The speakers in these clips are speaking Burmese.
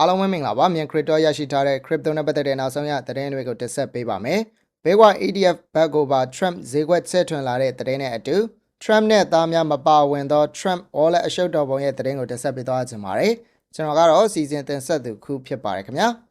အားလုံးပဲမင်္ဂလာပါမြန် crypto ရရှိထားတဲ့ crypto နဲ့ပတ်သက်တဲ့နောက်ဆုံးရသတင်းတွေကိုတင်ဆက်ပေးပါမယ်။ Bitcoin ETF ဘက်ကိုပါ Trump ဈေးကွက်ဆက်ထွင်လာတဲ့သတင်းနဲ့အတူ Trump နဲ့သားများမပါဝင်သော Trump Wallet အရှုပ်တော်ပုံရဲ့သတင်းကိုတင်ဆက်ပေးသွားကြပါမယ်။ကျွန်တော်ကတော့စီစဉ်တင်ဆက်သူခုဖြစ်ပါတယ်ခင်ဗျာ။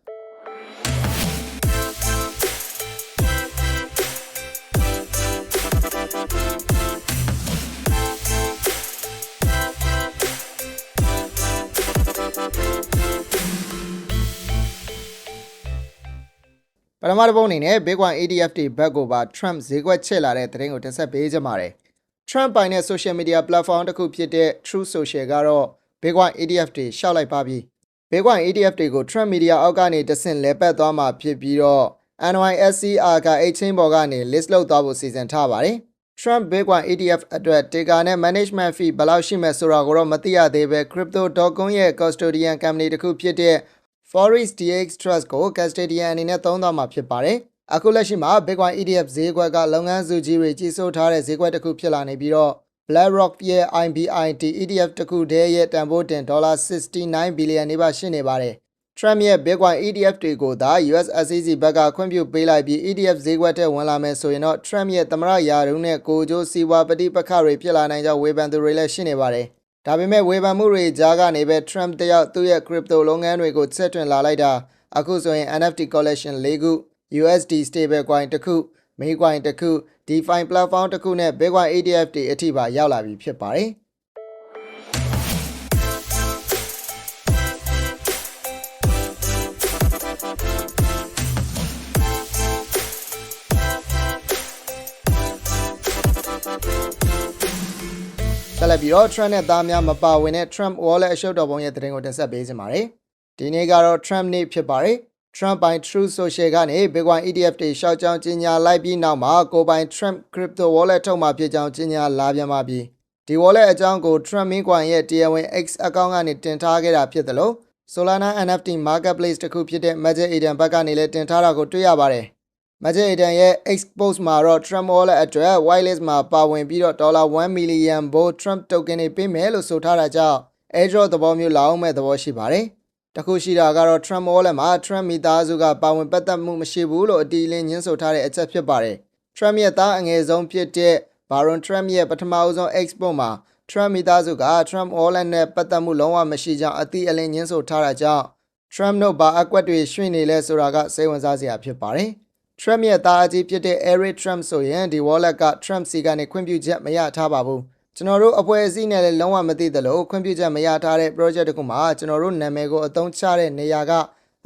ပထမတစ်ပုံအနေနဲ့ Bitcoin ETF တွေဘက်ကိုပါ Trump ဈေးကွက်ချစ်လာတဲ့သတင်းကိုတင်ဆက်ပေးကြပါမယ်။ Trump ပိုင်တဲ့ social media platform တစ်ခုဖြစ်တဲ့ Truth Social ကတော့ Bitcoin ETF တွေရှောက်လိုက်ပါပြီ။ Bitcoin ETF တွေကို Trump Media အောက်ကနေတဆင့်လဲပတ်သွားမှာဖြစ်ပြီးတော့ NYSCR က exchange ပေါ်ကနေ list လုပ်သွားဖို့စီစဉ်ထားပါတယ်။ Trump Bitcoin ETF အတွက် Ticker နဲ့ Management Fee ဘယ်လောက်ရှိမယ်ဆိုတာကိုတော့မသိရသေးပဲ Crypto.com ရဲ့ custodian company တစ်ခုဖြစ်တဲ့ Forex DX Trust ကို custodian အနေနဲ့သုံးသွားမှာဖြစ်ပါတယ်။အခုလက်ရှိမှာ Bitcoin ETF ဈေးကွက်ကလုပ်ငန်းစုကြီးတွေကြီးစိုးထားတဲ့ဈေးကွက်တစ်ခုဖြစ်လာနေပြီးတော့ BlackRock ရဲ့ IBIT ETF တစ်ခုတည်းရဲ့တန်ဖိုးတင်ဒေါ်လာ69ဘီလီယံနေပါရှိနေပါတယ်။ Trump ရဲ့ Bitcoin ETF တွေကိုသာ US SEC ဘက်ကခွင့်ပြုပေးလိုက်ပြီး ETF ဈေးကွက်ထဲဝင်လာမယ်ဆိုရင်တော့ Trump ရဲ့သမ္မတရာထူးနဲ့ကိုကြိုးစီးပွားပဋိပက္ခတွေဖြစ်လာနိုင်ကြောင်းဝေဖန်သူတွေလည်းရှိနေပါတယ်။ ဒါပေမဲ့ဝေဖန်မှုတွေကြားကနေပဲ Trump တယောက်သူ့ရဲ့ crypto လုပ်ငန်းတွေကိုဆက်ထွင်လာလိုက်တာအခုဆိုရင် NFT collection ၄ခု USD stablecoin တစ်ခု Mecoin တစ်ခု DeFi platform တစ်ခုနဲ့ Bitcoin ETF တွေအထိပါရောက်လာပြီဖြစ်ပါတယ်။ ဆက်လက်ပြီးတော့ Trump နဲ့သားများမပါဝင်တဲ့ Trump Wallet အရှုပ်တော်ပုံရဲ့သတင်းကိုတင်ဆက်ပေးခြင်းပါတယ်။ဒီနေ့ကတော့ Trump နေ့ဖြစ်ပါတယ်။ Trump ပိုင် Truth Social ကနေ Bitcoin ETF တွေရှောက်ကြောင်းကြီးညာလိုက်ပြီးနောက်မှာကိုပိုင် Trump Crypto Wallet ထုတ်မှာဖြစ်ကြောင်းကြီးညာလာပြန်ပါပြီ။ဒီ wallet အကြောင်းကို Trump Mecoin ရဲ့တရားဝင် X account ကနေတင်ထားခဲ့တာဖြစ်တယ်လို့ Solana NFT marketplace တစ်ခုဖြစ်တဲ့ Magic Eden ဘက်ကနေလည်းတင်ထားတာကိုတွေ့ရပါတယ်။ Magic Eden ရဲ့ X post မှာတော့ Trump Wallet အတွက် whitelist မှာပါဝင်ပြီးတော့ဒေါ်လာ1 million ဘိုး Trump token တွေပေးမယ်လို့ဆိုထားတာကြောင့် airdrop သဘောမျိုးလာအောင်မဲ့သဘောရှိပါတယ်။တခုရှိတာကတော့ Trump Wallet မှာ Trump မိသားစုကပါဝင်ပတ်သက်မှုမရှိဘူးလို့အတီးလင်းညင်းဆိုထားတဲ့အချက်ဖြစ်ပါတယ်။ Trump ရဲ့သားအငယ်ဆုံးဖြစ်တဲ့ Baron Trump ရဲ့ပထမအဦးဆုံး export မှာ Trump မိသားစုက Trump Wallet နဲ့ပတ်သက်မှုလုံးဝမရှိကြောင်းအတိအလင်းညင်းဆိုထားတာကြောင့် Trump တို့ဘာအကွက်တွေရွှေ့နေလဲဆိုတာကစိတ်ဝင်စားစရာဖြစ်ပါတယ်။ Trump ရဲ့သားအကြီးဖြစ်တဲ့ Eric Trump ဆိုရင်ဒီ wallet က Trump စီကနေခွင့်ပြုချက်မရထားပါဘူး။ကျွန်တော်တို့အဖွဲ့အစည်းနဲ့လည်းလုံးဝမသိသလိုခွင့်ပြုချက်မရထားတဲ့ project တစ်ခုမှာကျွန်တော်တို့နာမည်ကိုအသုံးချတဲ့နေရာက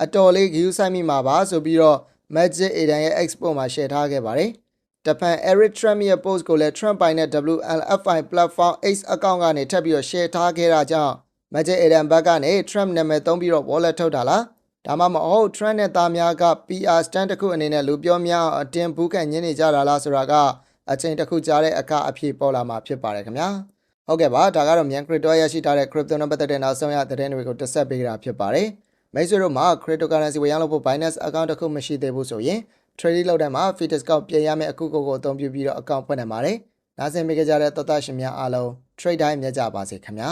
အတော်လေးဂရုစိုက်မိမှာပါဆိုပြီးတော့ Magic Eden ရဲ့ export မှာ share ထားခဲ့ပါတယ်။တဖန် Eric Trump ရဲ့ post ကိုလည်း Trump ပိုင်တဲ့ WLFI platform X account ကနေထပ်ပြီးတော့ share ထားခဲ့တာကြောင့် Magic Eden ဘက်ကနေ Trump နာမည်သုံးပြီးတော့ wallet ထုတ်တာလား ဒါမှမဟုတ် Trump နဲ့သားများက PR stand တစ်ခုအနေနဲ့လူပြောများအောင်အတင်းဘူးခံညင်းနေကြတာလားဆိုတာကအချိန်တစ်ခုကြာတဲ့အခါအဖြစ်ပေါ်လာမှာဖြစ်ပါတယ်ခင်ဗျာဟုတ်ကဲ့ပါဒါကတော့မြန် crypto ရရှိထားတဲ့ crypto နဲ့ပတ်သက်တဲ့နောက်ဆုံးရသတင်းတွေကိုတက်ဆက်ပေးတာဖြစ်ပါတယ်မိတ်ဆွေတို့မှာ cryptocurrency ဝယ်ရလို့ဖို့ Binance account တစ်ခုမရှိသေးဘူးဆိုရင် trading လုပ်တဲ့မှာ fee discount ပြင်ရမယ့်အခုကိုကိုအသုံးပြုပြီးတော့ account ဖွင့်နိုင်ပါတယ်နားဆင်ပေးကြတဲ့သောသားရှင်များအားလုံး trade တိုင်းမြတ်ကြပါစေခင်ဗျာ